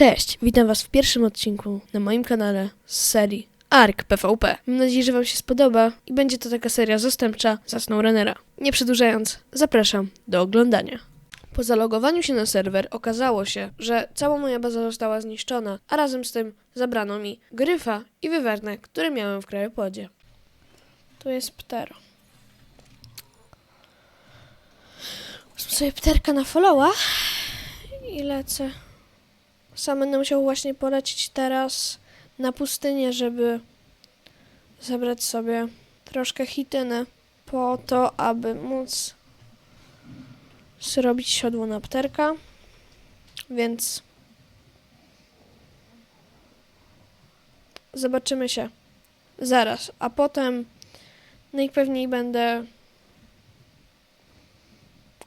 Cześć, witam Was w pierwszym odcinku na moim kanale z serii ARK PvP. Mam nadzieję, że Wam się spodoba i będzie to taka seria zastępcza za SnowRunnera. Nie przedłużając, zapraszam do oglądania. Po zalogowaniu się na serwer okazało się, że cała moja baza została zniszczona, a razem z tym zabrano mi gryfa i wywernę, które miałem w krajopodzie. Tu jest ptero. Wezmę sobie pterka na followa i lecę. Sam będę musiał właśnie polecieć teraz na pustynię, żeby zebrać sobie troszkę hityny po to, aby móc zrobić siodło na pterka. Więc zobaczymy się zaraz, a potem najpewniej będę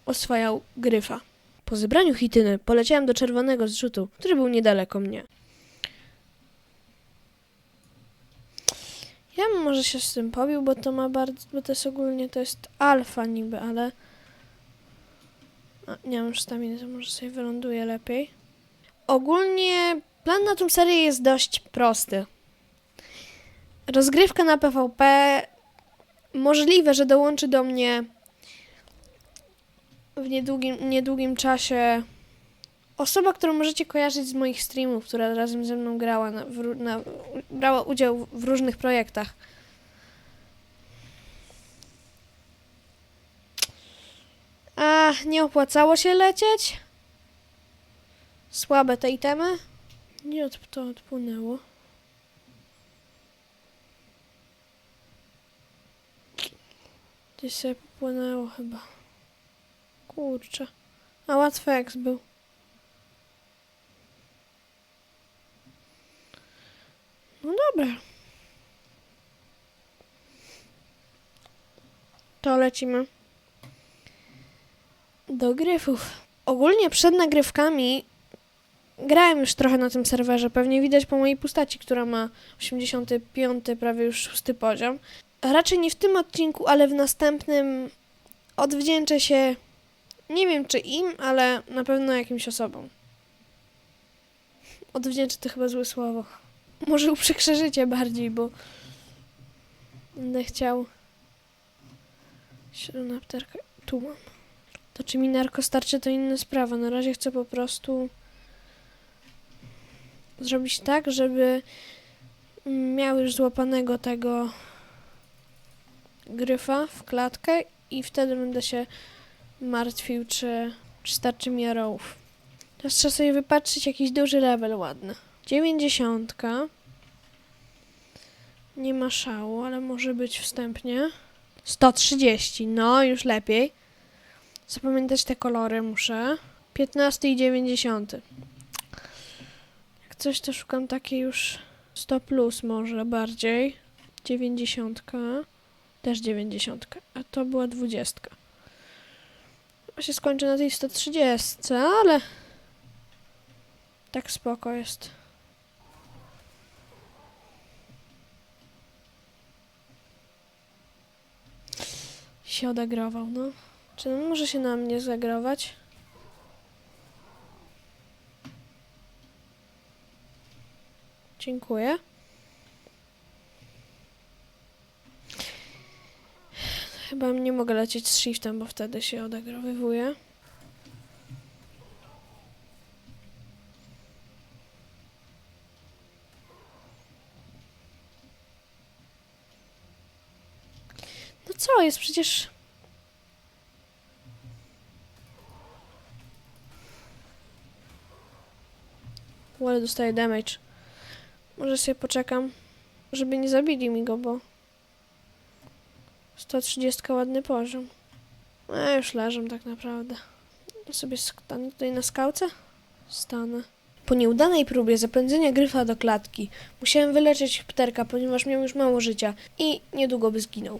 oswajał gryfa. Po zebraniu hityny poleciałem do czerwonego zrzutu, który był niedaleko mnie. Ja może się z tym pobił, bo to ma bardzo, bo to jest ogólnie, to jest alfa niby, ale... A, nie mam staminy, to może sobie wyląduję lepiej. Ogólnie plan na tą serię jest dość prosty. Rozgrywka na PvP możliwe, że dołączy do mnie w niedługim, niedługim czasie osoba, którą możecie kojarzyć z moich streamów, która razem ze mną grała, na, w, na, brała udział w różnych projektach. A, nie opłacało się lecieć? Słabe te itemy? Nie, od, to odpłynęło. Gdzieś sobie popłynęło chyba. Kurczę. A łatwy eks był. No dobra. To lecimy do gryfów. Ogólnie przed nagrywkami grałem już trochę na tym serwerze. Pewnie widać po mojej postaci, która ma 85, prawie już 6 poziom. Raczej nie w tym odcinku, ale w następnym odwdzięczę się nie wiem czy im, ale na pewno jakimś osobom. Odwdzięczę to chyba złe słowo. Może uprzykrzę życie bardziej, bo będę chciał średna pterka. Tu mam. To czy mi narko starczy, to inna sprawa. Na razie chcę po prostu zrobić tak, żeby miał już złapanego tego gryfa w klatkę i wtedy będę się martwił, czy, czy starczy mi arrowów. Teraz trzeba sobie wypatrzyć jakiś duży level ładny. 90. Nie ma szału, ale może być wstępnie. 130, no już lepiej. Zapamiętać te kolory muszę. 15 i 90. Jak coś to szukam takie już 100 plus może bardziej. 90. Też 90. A to była 20. Chyba się skończy na tej 130, ale tak spoko jest. Się odegrował, no. Czy on może się na mnie zagrować? Dziękuję. Chyba nie mogę lecieć z shiftem, bo wtedy się odegrowywuje. No co jest? Przecież... Ale dostaję damage. Może sobie poczekam, żeby nie zabili mi go, bo... 130 ładny poziom. A już leżę tak naprawdę. Ja sobie stanę tutaj na skałce? Stanę. Po nieudanej próbie zapędzenia gryfa do klatki musiałem wyleczyć pterka, ponieważ miał już mało życia i niedługo by zginął.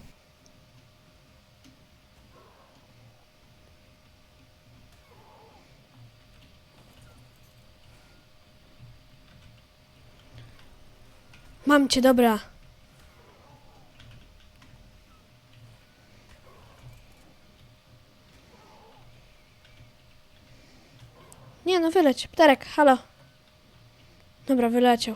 Mam cię, dobra. Wyleć. Pterek, halo. Dobra, wyleciał.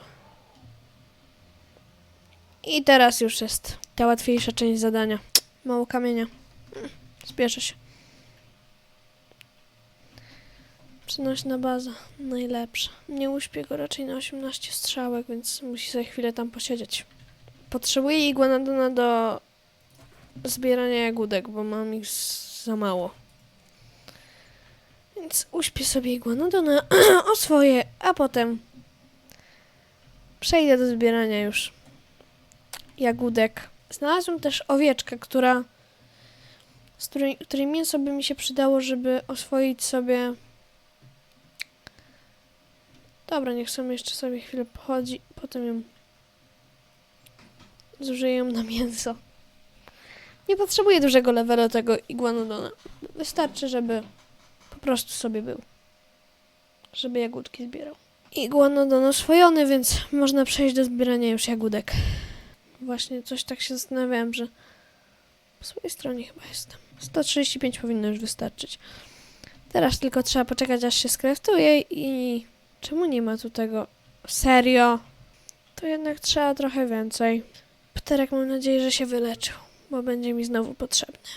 I teraz już jest ta łatwiejsza część zadania. Mało kamienia. Mm, Spieszę się. Przenośna baza. Najlepsza. Nie uśpię go raczej na 18 strzałek, więc musi sobie chwilę tam posiedzieć. Potrzebuję iguanodona do zbierania jagódek, bo mam ich za mało. Więc uśpię sobie iguanodona o swoje, a potem przejdę do zbierania już jagódek. Znalazłem też owieczkę, która z której, której mięso by mi się przydało, żeby oswoić sobie Dobra, niech sobie jeszcze sobie chwilę pochodzi, potem ją zużyję na mięso. Nie potrzebuję dużego levelu tego iguanodona. Wystarczy, żeby prostu sobie był. Żeby jagódki zbierał. Iguanodon oswojony, więc można przejść do zbierania już jagódek. Właśnie coś tak się zastanawiałem, że po swojej stronie chyba jestem. 135 powinno już wystarczyć. Teraz tylko trzeba poczekać, aż się skreftuje i... Czemu nie ma tu tego? Serio? To jednak trzeba trochę więcej. Pterek mam nadzieję, że się wyleczył, bo będzie mi znowu potrzebny.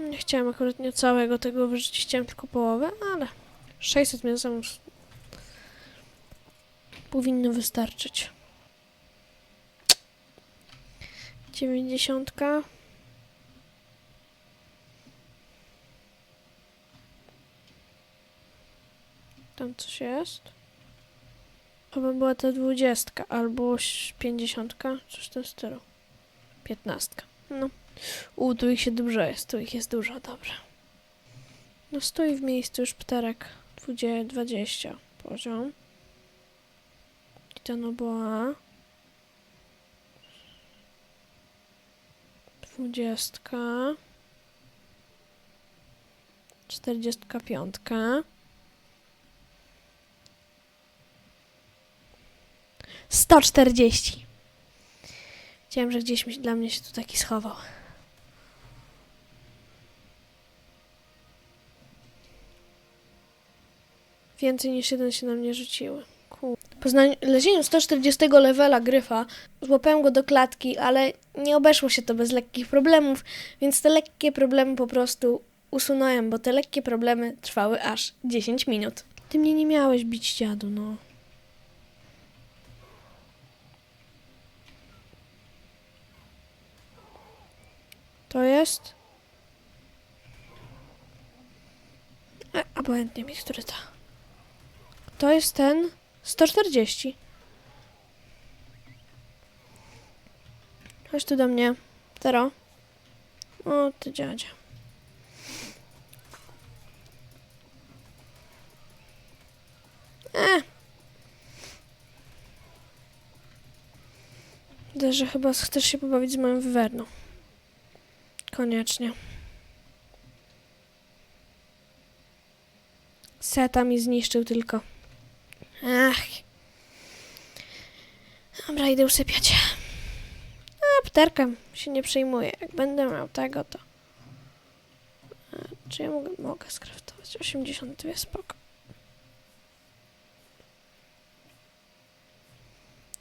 Nie chciałem akurat nie całego tego wyrzucić, chciałem tylko połowę, ale 600 mięsa już powinno wystarczyć. 90. Tam coś jest. Chyba była ta 20 albo 50, coś w tym stylu. 15. No. U, tu ich się dużo jest, tu ich jest dużo, dobra. No stoi w miejscu już pterek. 20, 20 poziom. I ten oboa. Dwudziestka. Czterdziestka piątka. Sto czterdzieści. Wiedziałem, że gdzieś mi, dla mnie się tu taki schował. Więcej niż jeden się na mnie rzuciły. Ku. Po znalezieniu 140 levela gryfa złapałem go do klatki, ale nie obeszło się to bez lekkich problemów, więc te lekkie problemy po prostu usunąłem, bo te lekkie problemy trwały aż 10 minut. Ty mnie nie miałeś bić dziadu, no. To jest... E, obojętnie mi, który to. To jest ten 140. Chodź tu do mnie. Tero. O, ty dziadzia. E. Widzę, że chyba chcesz się pobawić z moją wywerną. Koniecznie. Seta mi zniszczył tylko. Ach. Dobra, idę usypiać. A, pterkę się nie przejmuję. Jak będę miał tego, to... E, Czy ja mogę, mogę skraftować? 82, spoko.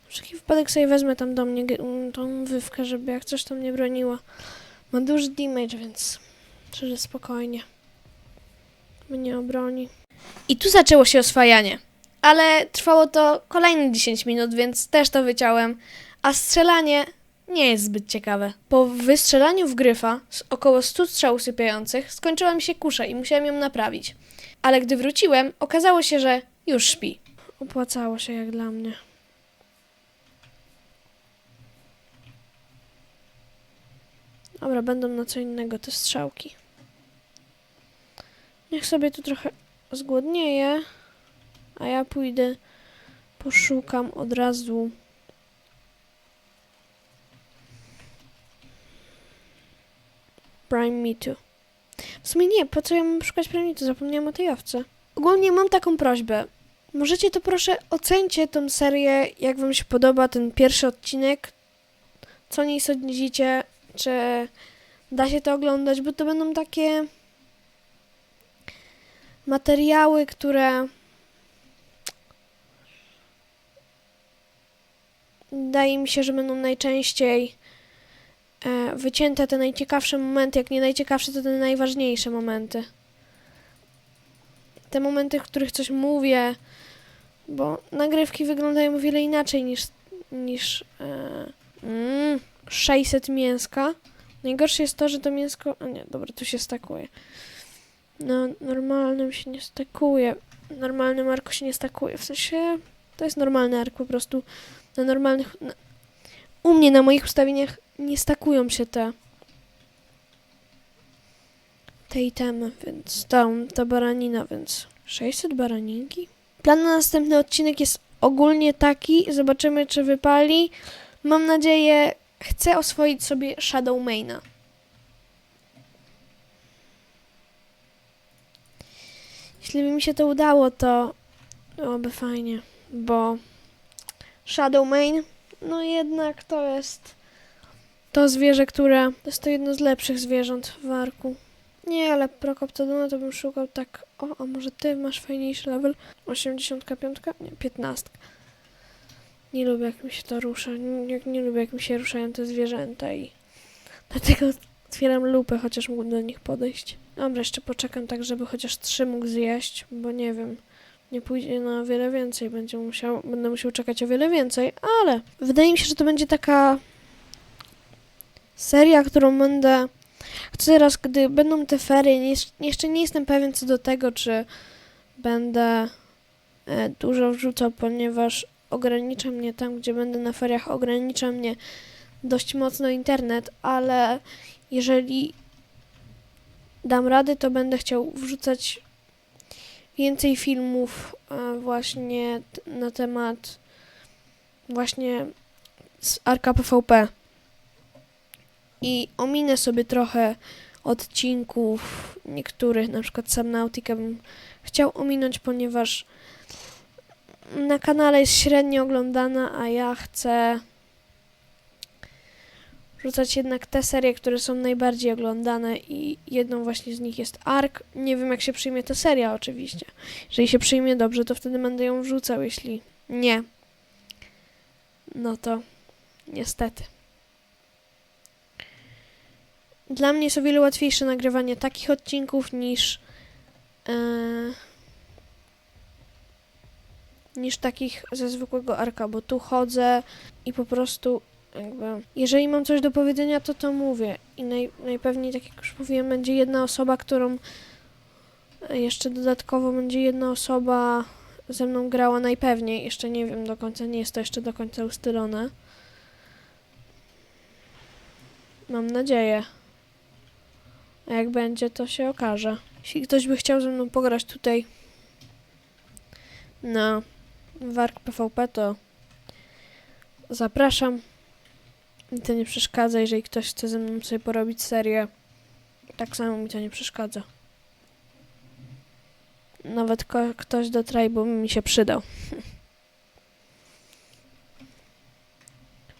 Wszelki wypadek sobie wezmę tam do mnie ge- tą wywkę, żeby jak coś tam nie broniła. Ma duży damage, więc szczerze spokojnie. Mnie obroni. I tu zaczęło się oswajanie. Ale trwało to kolejne 10 minut, więc też to wyciąłem. A strzelanie nie jest zbyt ciekawe. Po wystrzelaniu w gryfa z około 100 strzał usypiających skończyła mi się kusza i musiałem ją naprawić. Ale gdy wróciłem, okazało się, że już śpi. Opłacało się jak dla mnie. Dobra, będą na co innego te strzałki. Niech sobie tu trochę zgłodnieje, a ja pójdę, poszukam od razu Prime Me Too. W sumie nie, po co ja mam szukać Prime Me Too? Zapomniałam o tej owce. Ogólnie mam taką prośbę. Możecie to proszę ocencie tą serię, jak wam się podoba ten pierwszy odcinek. Co niej sądzicie, czy da się to oglądać, bo to będą takie materiały, które wydaje mi się, że będą najczęściej e, wycięte te najciekawsze momenty, jak nie najciekawsze, to te najważniejsze momenty. Te momenty, w których coś mówię, bo nagrywki wyglądają o wiele inaczej niż, niż e, mm, 600 mięska. Najgorsze jest to, że to mięsko... A nie, dobra, tu się stakuje. No, normalnym się nie stakuje. Normalnym arku się nie stakuje. W sensie, to jest normalny ark po prostu. Na normalnych... Na, u mnie na moich ustawieniach nie stakują się te te itemy, więc tam ta baranina, więc 600 baraninki. Plan na następny odcinek jest ogólnie taki, zobaczymy czy wypali. Mam nadzieję, chcę oswoić sobie Shadow Maina. Jeśli by mi się to udało, to byłoby fajnie, bo Shadow Main, no jednak to jest to zwierzę, które to jest to jedno z lepszych zwierząt w arku. Nie, ale Prokoptodona to bym szukał tak, o, a może ty masz fajniejszy level? 85? Nie, 15. Nie lubię jak mi się to rusza, nie, nie lubię jak mi się ruszają te zwierzęta i dlatego otwieram lupę, chociaż mógł do nich podejść. Dobra, jeszcze poczekam tak, żeby chociaż trzy mógł zjeść, bo nie wiem, nie pójdzie na wiele więcej, będzie musiał, będę musiał czekać o wiele więcej, ale wydaje mi się, że to będzie taka seria, którą będę teraz, gdy będą te ferie, nie, jeszcze nie jestem pewien co do tego, czy będę e, dużo wrzucał, ponieważ ogranicza mnie tam, gdzie będę na feriach, ogranicza mnie dość mocno internet, ale jeżeli dam rady, to będę chciał wrzucać więcej filmów e, właśnie na temat właśnie z Arka PvP i ominę sobie trochę odcinków niektórych, na przykład Subnautica bym chciał ominąć, ponieważ na kanale jest średnio oglądana, a ja chcę rzucać jednak te serie, które są najbardziej oglądane i jedną właśnie z nich jest Ark. Nie wiem jak się przyjmie ta seria oczywiście. Jeżeli się przyjmie dobrze, to wtedy będę ją wrzucał, jeśli nie, no to niestety. Dla mnie jest o wiele łatwiejsze nagrywanie takich odcinków niż e, niż takich ze zwykłego arka, bo tu chodzę i po prostu jakby jeżeli mam coś do powiedzenia, to to mówię i naj, najpewniej, tak jak już mówiłem, będzie jedna osoba, którą jeszcze dodatkowo będzie jedna osoba ze mną grała najpewniej, jeszcze nie wiem do końca, nie jest to jeszcze do końca ustalone. Mam nadzieję. A jak będzie, to się okaże. Jeśli ktoś by chciał ze mną pograć tutaj na Wark PvP, to zapraszam. Mi to nie przeszkadza, jeżeli ktoś chce ze mną sobie porobić serię. Tak samo mi to nie przeszkadza. Nawet ktoś do tribu mi się przydał.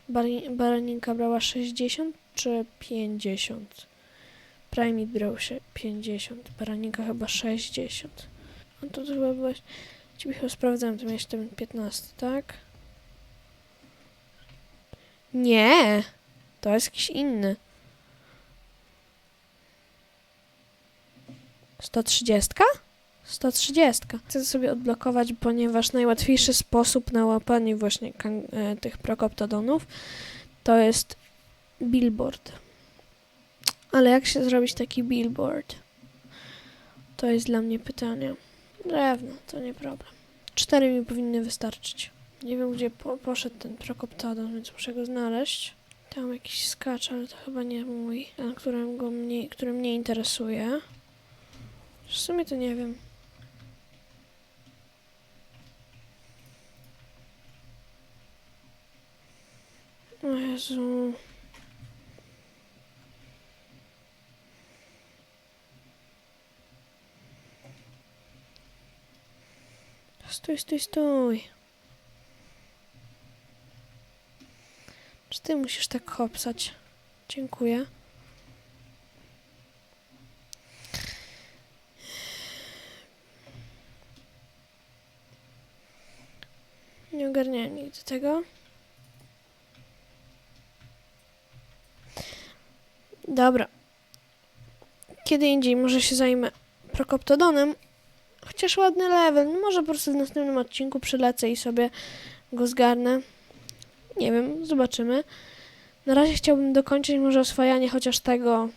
Bari- Baraninka brała 60 czy 50? Prime brał się 50, Baranika chyba 60. No to, to chyba byłeś... Ciebie chyba sprawdzałem, to miałeś ten 15, tak? Nie! To jest jakiś inny. 130? 130. Chcę sobie odblokować, ponieważ najłatwiejszy sposób na łapanie właśnie e, tych prokoptodonów to jest billboard. Ale jak się zrobić taki billboard? To jest dla mnie pytanie. Drewno, to nie problem. Cztery mi powinny wystarczyć. Nie wiem, gdzie po poszedł ten Prokoptodon, więc muszę go znaleźć. Tam jakiś skacz, ale to chyba nie mój, a którym go mniej, który mnie interesuje. W sumie to nie wiem. O Jezu. Stój, stój, stój. Czy ty musisz tak hopsać? Dziękuję. Nie ogarniałem nigdy tego. Dobra. Kiedy indziej może się zajmę prokoptodonem. Chociaż ładny level. No może po prostu w następnym odcinku przylecę i sobie go zgarnę. Nie wiem, zobaczymy. Na razie chciałbym dokończyć może oswajanie chociaż tego.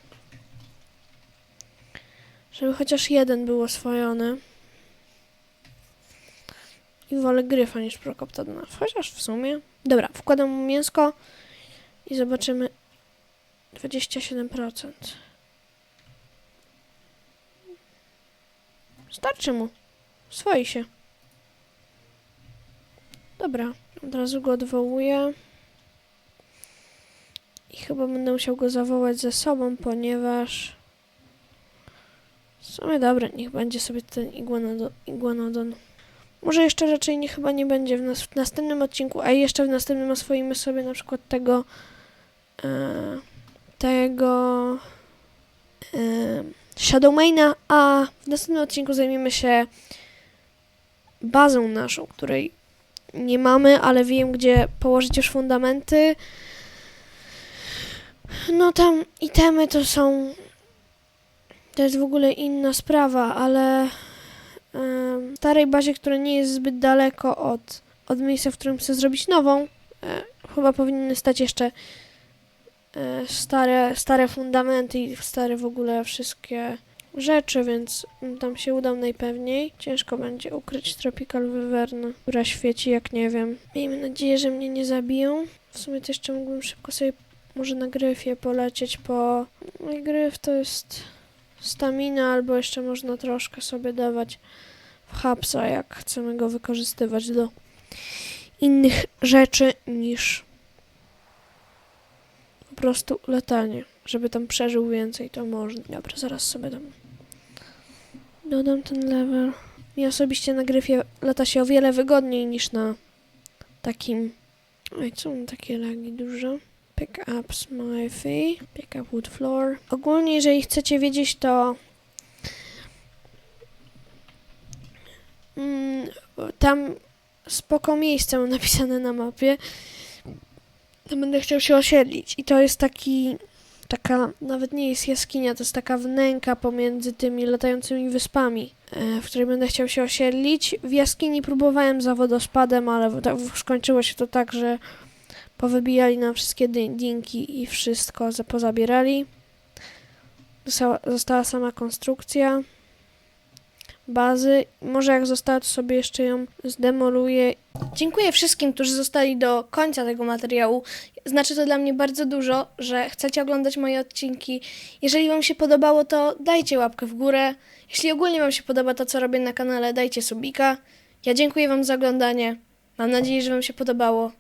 Żeby chociaż jeden był oswojony. I wolę gryfa niż prokoptodona. Chociaż w sumie. Dobra, wkładam mu mięsko i zobaczymy. 27%. Starczy mu. Swoi się. Dobra, od razu go odwołuję. I chyba będę musiał go zawołać ze sobą, ponieważ... W sumie dobra, niech będzie sobie ten iguanodo- iguanodon. Może jeszcze raczej nie, chyba nie będzie w, nas, w następnym odcinku, a jeszcze w następnym oswoimy sobie na przykład tego... E, tego... E, Shadowmaina, a w następnym odcinku zajmiemy się bazą naszą, której nie mamy, ale wiem, gdzie położyć już fundamenty. No tam itemy to są... To jest w ogóle inna sprawa, ale w starej bazie, która nie jest zbyt daleko od, od miejsca, w którym chcę zrobić nową, e, chyba powinny stać jeszcze e, stare, stare fundamenty i stare w ogóle wszystkie rzeczy, więc tam się udam najpewniej. Ciężko będzie ukryć Tropical Wyvern, która świeci jak nie wiem. Miejmy nadzieję, że mnie nie zabiją. W sumie to jeszcze mógłbym szybko sobie może na gryfie polecieć po... I gryf to jest stamina, albo jeszcze można troszkę sobie dawać w hapsa, jak chcemy go wykorzystywać do innych rzeczy niż po prostu latanie. Żeby tam przeżył więcej, to można. Dobra, zaraz sobie dam. Dodam ten level. Mi osobiście na gryfie lata się o wiele wygodniej niż na takim... Oj, co mam takie lagi duże? Pick up Smythe, pick up wood floor. Ogólnie, jeżeli chcecie wiedzieć, to mm, tam spoko miejsce mam napisane na mapie. Tam będę chciał się osiedlić. I to jest taki, taka, nawet nie jest jaskinia, to jest taka wnęka pomiędzy tymi latającymi wyspami, e, w której będę chciał się osiedlić. W jaskini próbowałem za wodospadem, ale tak- skończyło się to tak, że powybijali nam wszystkie dinki i wszystko za- pozabierali. Została sama konstrukcja bazy. Może jak została, to sobie jeszcze ją zdemoluję. Dziękuję wszystkim, którzy zostali do końca tego materiału. Znaczy to dla mnie bardzo dużo, że chcecie oglądać moje odcinki. Jeżeli Wam się podobało, to dajcie łapkę w górę. Jeśli ogólnie Wam się podoba to, co robię na kanale, dajcie subika. Ja dziękuję Wam za oglądanie. Mam nadzieję, że Wam się podobało.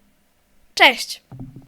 Cześć!